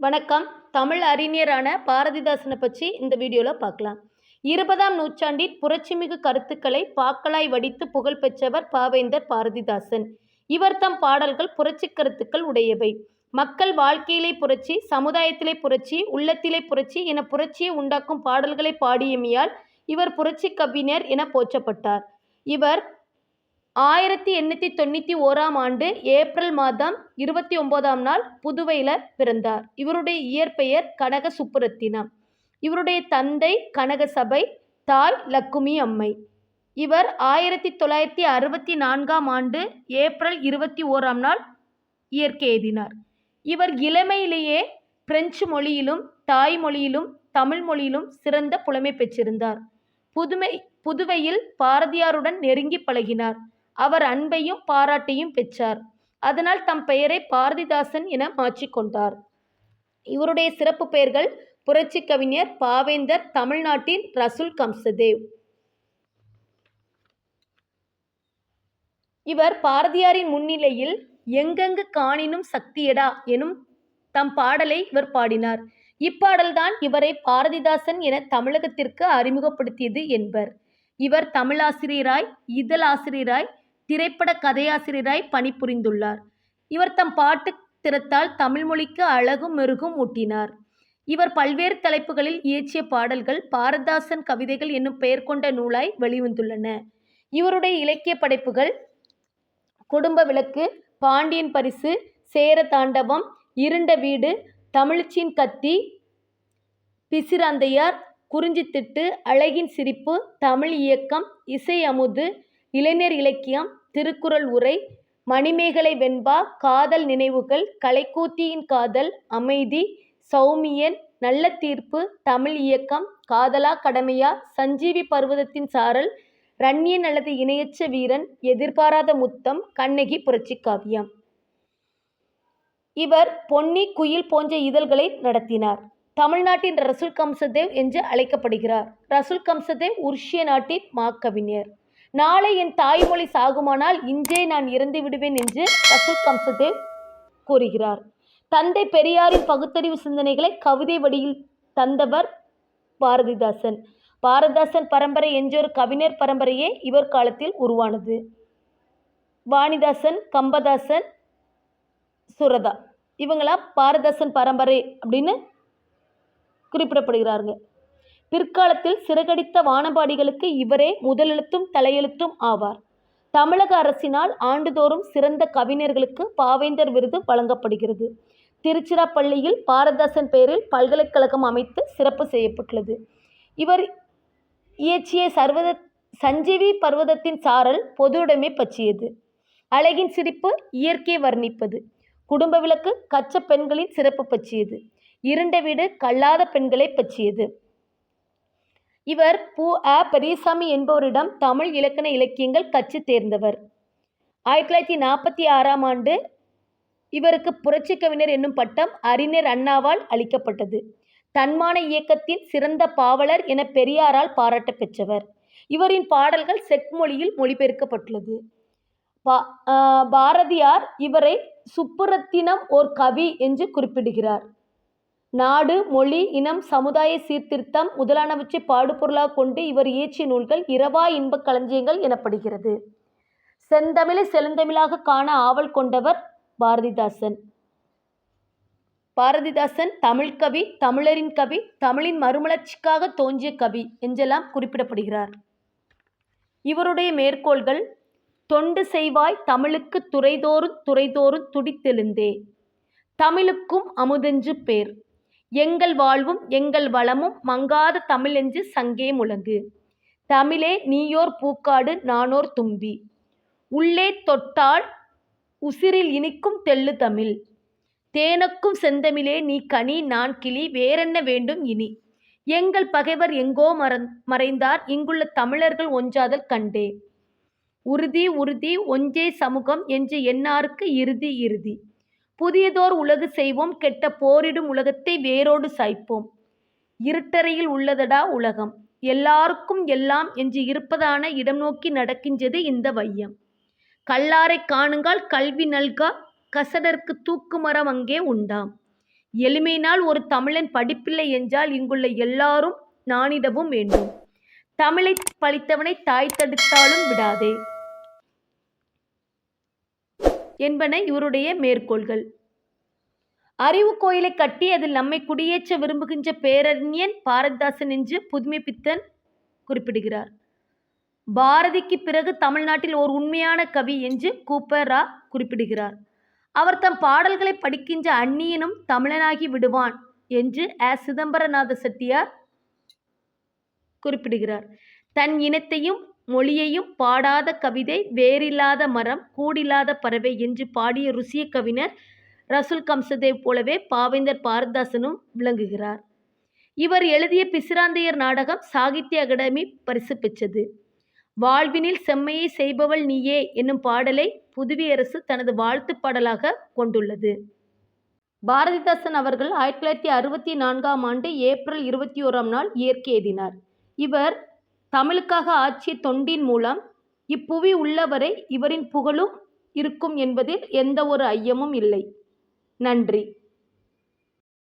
வணக்கம். தமிழ் அறிஞரான பாரதிதாசனை பற்றி இந்த வீடியோவில் பார்க்கலாம். இருபதாம் நூற்றாண்டின் புரட்சிமிகு கருத்துக்களை பாக்களாய் வடித்து புகழ் பெற்றவர் பாவேந்தர் பாரதிதாசன். இவர் தம் பாடல்கள் புரட்சி கருத்துக்கள் உடையவை. மக்கள் வாழ்க்கையிலே புரட்சி சமுதாயத்திலே புரட்சி உள்ளத்திலே புரட்சி என புரட்சியை உண்டாக்கும் பாடல்களை பாடியமையால் இவர் புரட்சி கவிஞர் என போற்றப்பட்டார். இவர் ஆயிரத்தி எண்ணூற்றி தொண்ணூற்றி ஓராம் ஆண்டு ஏப்ரல் மாதம் இருபத்தி ஒம்போதாம் நாள் புதுவையில் பிறந்தார். இவருடைய இயற்பெயர் கனக சுப்புரத்தினம் இவருடைய தந்தை கனகசபை தாய் லக்குமி அம்மை. இவர் ஆயிரத்தி தொள்ளாயிரத்தி அறுபத்தி நான்காம் ஆண்டு ஏப்ரல் இருபத்தி ஓராம் நாள் இயற்கை எழுதினார் இவர் இளமையிலேயே பிரெஞ்சு மொழியிலும் தாய்மொழியிலும் தமிழ் மொழியிலும் சிறந்த புலமை பெற்றிருந்தார். புதுமை புதுவையில் பாரதியாருடன் நெருங்கி பழகினார். அவர் அன்பையும் பாராட்டையும் பெற்றார். அதனால் தம் பெயரை பாரதிதாசன் என மாற்றிக்கொண்டார் இவருடைய சிறப்பு பெயர்கள் புரட்சி கவிஞர் பாவேந்தர் தமிழ்நாட்டின் ரசுல் கம்சதேவ். இவர் பாரதியாரின் முன்னிலையில் எங்கெங்கு காணினும் சக்தியடா எனும் தம் பாடலை இவர் பாடினார். இப்பாடல்தான் இவரை பாரதிதாசன் என தமிழகத்திற்கு அறிமுகப்படுத்தியது என்பர். இவர் தமிழாசிரியராய் இதழாசிரியராய் திரைப்பட கதையாசிரியராய் பணிபுரிந்துள்ளார். இவர் தம் பாட்டு திறத்தால் தமிழ் மொழிக்கு அழகும் மெருகும் ஊட்டினார். இவர் பல்வேறு தலைப்புகளில் இயற்றிய பாடல்கள் பாரதாசன் கவிதைகள் என்னும் பெயர் கொண்ட நூலாய் வெளிவந்துள்ளன. இவருடைய இலக்கிய படைப்புகள் குடும்ப விளக்கு பாண்டியன் பரிசு சேர தாண்டவம் இருண்ட வீடு தமிழ்ச்சியின் கத்தி பிசிராந்தையார் குறிஞ்சித்திட்டு அழகின் சிரிப்பு தமிழ் இயக்கம் இசை அமுது இளைஞர் இலக்கியம் திருக்குறள் உரை மணிமேகலை வெண்பா காதல் நினைவுகள் கலைக்கூத்தியின் காதல் அமைதி சௌமியன் நல்ல தீர்ப்பு தமிழ் இயக்கம் காதலா கடமையா சஞ்சீவி பர்வதத்தின் சாரல் ரண்யன் அல்லது இணையற்ற வீரன் எதிர்பாராத முத்தம் கண்ணகி புரட்சி காவியம். இவர் பொன்னி குயில் போன்ற இதழ்களை நடத்தினார். தமிழ்நாட்டின் ரசுல் கம்சதேவ் என்று அழைக்கப்படுகிறார். ரசுல் கம்சதேவ் உருஷிய நாட்டின் மாக்கவிஞர் நாளை என் தாய்மொழி சாகுமானால் இன்றே நான் இறந்து விடுவேன் என்று ரசூல் கம்சதேவ் கூறுகிறார். தந்தை பெரியாரின் பகுத்தறிவு சிந்தனைகளை கவிதை வடியில் தந்தவர் பாரதிதாசன். பாரதிதாசன் பரம்பரை என்ற ஒரு கவிஞர் பரம்பரையே இவர் காலத்தில் உருவானது. வாணிதாசன் கம்பதாசன் சுரதா. இவங்களாம் பாரதாசன் பரம்பரை அப்படின்னு குறிப்பிடப்படுகிறார்கள். பிற்காலத்தில் சிறகடித்த வானபாடிகளுக்கு இவரே முதலெழுத்தும் தலையெழுத்தும் ஆவார். தமிழக அரசினால் ஆண்டுதோறும் சிறந்த கவிஞர்களுக்கு பாவேந்தர் விருது வழங்கப்படுகிறது. திருச்சிராப்பள்ளியில் பாரதாசன் பெயரில் பல்கலைக்கழகம் அமைத்து சிறப்பு செய்யப்பட்டுள்ளது. இவர் இயற்றிய சர்வத சஞ்சீவி பர்வதத்தின் சாரல் பொதுவுடைமை பற்றியது. அழகின் சிரிப்பு இயற்கை வர்ணிப்பது. குடும்ப விளக்கு கச்ச பெண்களின் சிறப்பு பற்றியது. இருண்ட வீடு கல்லாத பெண்களை பற்றியது. இவர் பு அ பெரியசாமி என்பவரிடம் தமிழ் இலக்கண இலக்கியங்கள் கட்சி தேர்ந்தவர். ஆயிரத்தி தொள்ளாயிரத்தி நாற்பத்தி ஆறாம் ஆண்டு இவருக்கு புரட்சி கவிஞர் என்னும் பட்டம் அறிஞர் அண்ணாவால் அளிக்கப்பட்டது. தன்மான இயக்கத்தின் சிறந்த பாவலர் என பெரியாரால் பாராட்ட பெற்றவர் இவரின் பாடல்கள் செக் மொழியில் மொழிபெயர்க்கப்பட்டுள்ளது. பா பாரதியார் இவரை சுப்புரத்தினம் ஓர் கவி என்று குறிப்பிடுகிறார். நாடு மொழி இனம் சமுதாய சீர்திருத்தம் முதலானவற்றை பாடுபொருளாக கொண்டு இவர் இயற்றிய நூல்கள் இரவா இன்பக் களஞ்சியங்கள் எனப்படுகிறது. செந்தமிழை செழுந்தமிழாக காண ஆவல் கொண்டவர் பாரதிதாசன். பாரதிதாசன் தமிழ் கவி தமிழரின் கவி தமிழின் மறுமலர்ச்சிக்காக தோன்றிய கவி என்றெல்லாம் குறிப்பிடப்படுகிறார். இவருடைய மேற்கோள்கள் தொண்டு செய்வாய் தமிழுக்கு துறைதோறும் துறைதோறும் துடித்தெழுந்தே தமிழுக்கும் அமுதென்று பேர். எங்கள் வாழ்வும் எங்கள் வளமும் மங்காத தமிழென்று சங்கே முழங்கு. தமிழே நீயோர் பூக்காடு நானோர் தும்பி. உள்ளே தொட்டால் உசிரில் இனிக்கும் தெள்ளு தமிழ். தேனக்கும் செந்தமிழே நீ கனி நான் கிளி வேறென்ன வேண்டும் இனி? எங்கள் பகைவர் எங்கோ மறந் மறைந்தார் இங்குள்ள தமிழர்கள் ஒன்றாதல் கண்டே. உறுதி உறுதி ஒன்றே சமூகம் என்று என்னாருக்கு இறுதி இறுதி? புதியதோர் உலகு செய்வோம் கெட்ட போரிடும் உலகத்தை வேரோடு சாய்ப்போம். இருட்டறையில் உள்ளதடா உலகம்? எல்லாருக்கும் எல்லாம் என்று இருப்பதான இடம் நோக்கி நடக்கின்றது இந்த வையம். கல்லாரை காணுங்கால் கல்வி நல்கா கசடர்க்கு தூக்குமரம் அங்கே உண்டாம். எளிமையினால் ஒரு தமிழன் படிப்பில்லை என்றால் இங்குள்ள எல்லாரும் நானிடவும் வேண்டும். தமிழை பழித்தவனை தாய் தடுத்தாலும் விடாதே. என்பன இவருடைய மேற்கோள்கள். அறிவு கோயிலை கட்டி அதில் நம்மை குடியேற்ற விரும்புகின்ற பேரறிஞன் பாரதிதாசன் என்று புதுமைப்பித்தன் குறிப்பிடுகிறார். பாரதிக்கு பிறகு தமிழ்நாட்டில் ஓர் உண்மையான கவி என்று கூப்பரா குறிப்பிடுகிறார். அவர் தம் பாடல்களை படிக்கின்ற அந்நியனும் தமிழனாகி விடுவான் என்று அ. சிதம்பரநாத செட்டியார் குறிப்பிடுகிறார். தன் இனத்தையும் மொழியையும் பாடாத கவிதை வேறில்லாத மரம் கூடில்லாத பறவை என்று பாடிய ருசிய கவிஞர் ரசுல் கம்சதேவ் போலவே பாவேந்தர் பாரதிதாசனும் விளங்குகிறார். இவர் எழுதிய பிசிராந்தையர் நாடகம் சாகித்ய அகாடமி பரிசு பெற்றது. வாழ்வினில் செம்மையை செய்பவள் நீயே என்னும் பாடலை புதுவையரசு தனது வாழ்த்து பாடலாக கொண்டுள்ளது. பாரதிதாசன் அவர்கள் ஆயிரத்தி தொள்ளாயிரத்தி அறுபத்தி நான்காம் ஆண்டு ஏப்ரல் இருபத்தி ஓராம் நாள் இயற்கை எழுதினார் இவர் தமிழுக்காக ஆற்றிய தொண்டின் மூலம் இப்புவி உள்ளவரை இவரின் புகழும் இருக்கும் என்பதில் எந்த ஒரு ஐயமும் இல்லை. நன்றி.